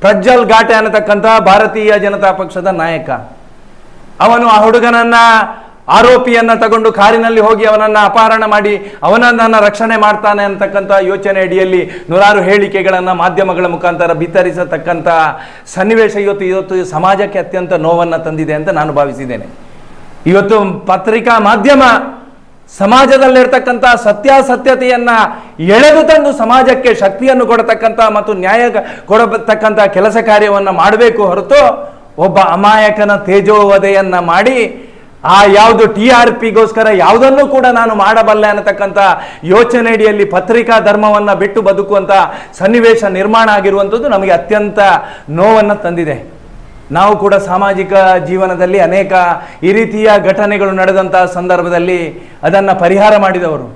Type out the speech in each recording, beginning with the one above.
ಪ್ರಜ್ವಲ್ ಘಾಟೆ ಅನ್ನತಕ್ಕಂಥ ಭಾರತೀಯ ಜನತಾ ಪಕ್ಷದ ನಾಯಕ. ಅವನು ಆ ಹುಡುಗನನ್ನ, ಆರೋಪಿಯನ್ನ ತಗೊಂಡು ಕಾರಿನಲ್ಲಿ ಹೋಗಿ ಅವನನ್ನ ಅಪಹರಣ ಮಾಡಿ, ಅವನನ್ನ ರಕ್ಷಣೆ ಮಾಡ್ತಾನೆ ಅಂತಕ್ಕಂಥ ಯೋಚನೆ ಅಡಿಯಲ್ಲಿ ನೂರಾರು ಹೇಳಿಕೆಗಳನ್ನು ಮಾಧ್ಯಮಗಳ ಮುಖಾಂತರ ಬಿತ್ತರಿಸತಕ್ಕಂಥ ಸನ್ನಿವೇಶ ಇವತ್ತು ಇವತ್ತು ಸಮಾಜಕ್ಕೆ ಅತ್ಯಂತ ನೋವನ್ನು ತಂದಿದೆ ಅಂತ ನಾನು ಭಾವಿಸಿದ್ದೇನೆ. ಇವತ್ತು ಪತ್ರಿಕಾ ಮಾಧ್ಯಮ ಸಮಾಜದಲ್ಲಿರ್ತಕ್ಕಂಥ ಸತ್ಯಾಸತ್ಯತೆಯನ್ನು ಎಳೆದು ತಂದು ಸಮಾಜಕ್ಕೆ ಶಕ್ತಿಯನ್ನು ಕೊಡತಕ್ಕಂಥ ಮತ್ತು ನ್ಯಾಯ ಕೊಡತಕ್ಕಂಥ ಕೆಲಸ ಕಾರ್ಯವನ್ನು ಮಾಡಬೇಕು ಹೊರತು ಒಬ್ಬ ಅಮಾಯಕನ ತೇಜೋವಧೆಯನ್ನು ಮಾಡಿ ಆ ಯಾವುದು ಟಿ ಆರ್ ಪಿಗೋಸ್ಕರ ಯಾವುದನ್ನು ಕೂಡ ನಾನು ಮಾಡಬಲ್ಲೆ ಅನ್ನತಕ್ಕಂಥ ಯೋಚನೆ ಅಡಿಯಲ್ಲಿ ಪತ್ರಿಕಾ ಧರ್ಮವನ್ನು ಬಿಟ್ಟು ಬದುಕುವಂಥ ಸನ್ನಿವೇಶ ನಿರ್ಮಾಣ ಆಗಿರುವಂಥದ್ದು ನಮಗೆ ಅತ್ಯಂತ ನೋವನ್ನು ತಂದಿದೆ. ನಾವು ಕೂಡ ಸಾಮಾಜಿಕ ಜೀವನದಲ್ಲಿ ಅನೇಕ ಈ ರೀತಿಯ ಘಟನೆಗಳು ನಡೆದಂತಹ ಸಂದರ್ಭದಲ್ಲಿ ಅದನ್ನು ಪರಿಹಾರ ಮಾಡಿದವರು.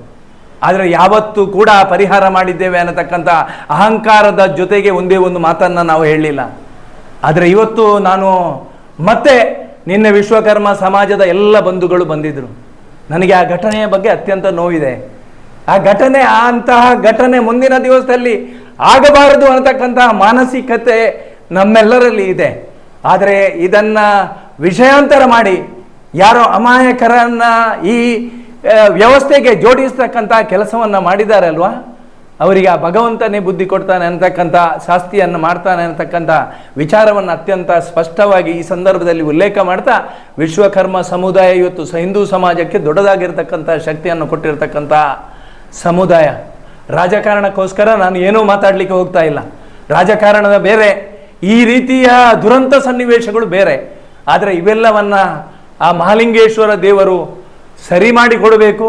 ಆದರೆ ಯಾವತ್ತೂ ಕೂಡ ಪರಿಹಾರ ಮಾಡಿದ್ದೇವೆ ಅನ್ನತಕ್ಕಂಥ ಅಹಂಕಾರದ ಜೊತೆಗೆ ಒಂದೇ ಒಂದು ಮಾತನ್ನು ನಾವು ಹೇಳಲಿಲ್ಲ. ಆದರೆ ಇವತ್ತು ನಾನು ಮತ್ತೆ ನಿನ್ನೆ ವಿಶ್ವಕರ್ಮ ಸಮಾಜದ ಎಲ್ಲ ಬಂಧುಗಳು ಬಂದಿದ್ದರು ನನಗೆ ಆ ಘಟನೆಯ ಬಗ್ಗೆ ಅತ್ಯಂತ ನೋವಿದೆ. ಆ ಘಟನೆ, ಅಂತಹ ಘಟನೆ ಮುಂದಿನ ದಿವಸದಲ್ಲಿ ಆಗಬಾರದು ಅನ್ನತಕ್ಕಂತಹ ಮಾನಸಿಕತೆ ನಮ್ಮೆಲ್ಲರಲ್ಲಿ ಇದೆ. ಆದರೆ ಇದನ್ನ ವಿಷಯಾಂತರ ಮಾಡಿ. ಯಾರೋ ಅಮಾಯಕರನ್ನ ಈ ವ್ಯವಸ್ಥೆಗೆ ಜೋಡಿಸ್ತಕ್ಕಂಥ ಕೆಲಸವನ್ನ ಮಾಡಿದ್ದಾರೆ ಅಲ್ವಾ ಅವರಿಗೆ ಆ ಭಗವಂತನೇ ಬುದ್ಧಿ ಕೊಡ್ತಾನೆ ಅಂತಕ್ಕಂಥ ಶಾಸ್ತಿಯನ್ನು ಮಾಡ್ತಾನೆ ಅಂತಕ್ಕಂಥ ವಿಚಾರವನ್ನು ಅತ್ಯಂತ ಸ್ಪಷ್ಟವಾಗಿ ಈ ಸಂದರ್ಭದಲ್ಲಿ ಉಲ್ಲೇಖ ಮಾಡ್ತಾ, ವಿಶ್ವಕರ್ಮ ಸಮುದಾಯ ಇವತ್ತು ಹಿಂದೂ ಸಮಾಜಕ್ಕೆ ದೊಡ್ಡದಾಗಿರ್ತಕ್ಕಂಥ ಶಕ್ತಿಯನ್ನು ಕೊಟ್ಟಿರ್ತಕ್ಕಂಥ ಸಮುದಾಯ. ರಾಜಕಾರಣಕ್ಕೋಸ್ಕರ ನಾನು ಏನೂ ಮಾತಾಡಲಿಕ್ಕೆ ಹೋಗ್ತಾ ಇಲ್ಲ. ರಾಜಕಾರಣದ ಬೇರೆ. ಈ ರೀತಿಯ ದುರಂತ ಸನ್ನಿವೇಶಗಳು ಬೇರೆ. ಆದರೆ ಇವೆಲ್ಲವನ್ನ ಆ ಮಹಾಲಿಂಗೇಶ್ವರ ದೇವರು ಸರಿ ಮಾಡಿ ಕೊಡಬೇಕು.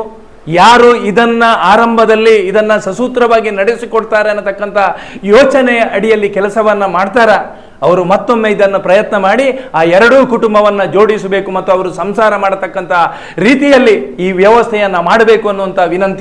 ಯಾರು ಇದನ್ನ ಆರಂಭದಲ್ಲಿ ಇದನ್ನ ಸಸೂತ್ರವಾಗಿ ನಡೆಸಿಕೊಡ್ತಾರೆ ಅನ್ನತಕ್ಕಂಥ ಯೋಚನೆಯ ಅಡಿಯಲ್ಲಿ ಕೆಲಸವನ್ನ ಮಾಡ್ತಾರ. ಅವರು ಮತ್ತೊಮ್ಮೆ ಇದನ್ನು ಪ್ರಯತ್ನ ಮಾಡಿ ಆ ಎರಡೂ ಕುಟುಂಬವನ್ನ ಜೋಡಿಸಬೇಕು ಮತ್ತು ಅವರು ಸಂಸಾರ ಮಾಡತಕ್ಕಂಥ ರೀತಿಯಲ್ಲಿ ಈ ವ್ಯವಸ್ಥೆಯನ್ನ ಮಾಡಬೇಕು ಅನ್ನುವಂಥ ವಿನಂತಿ.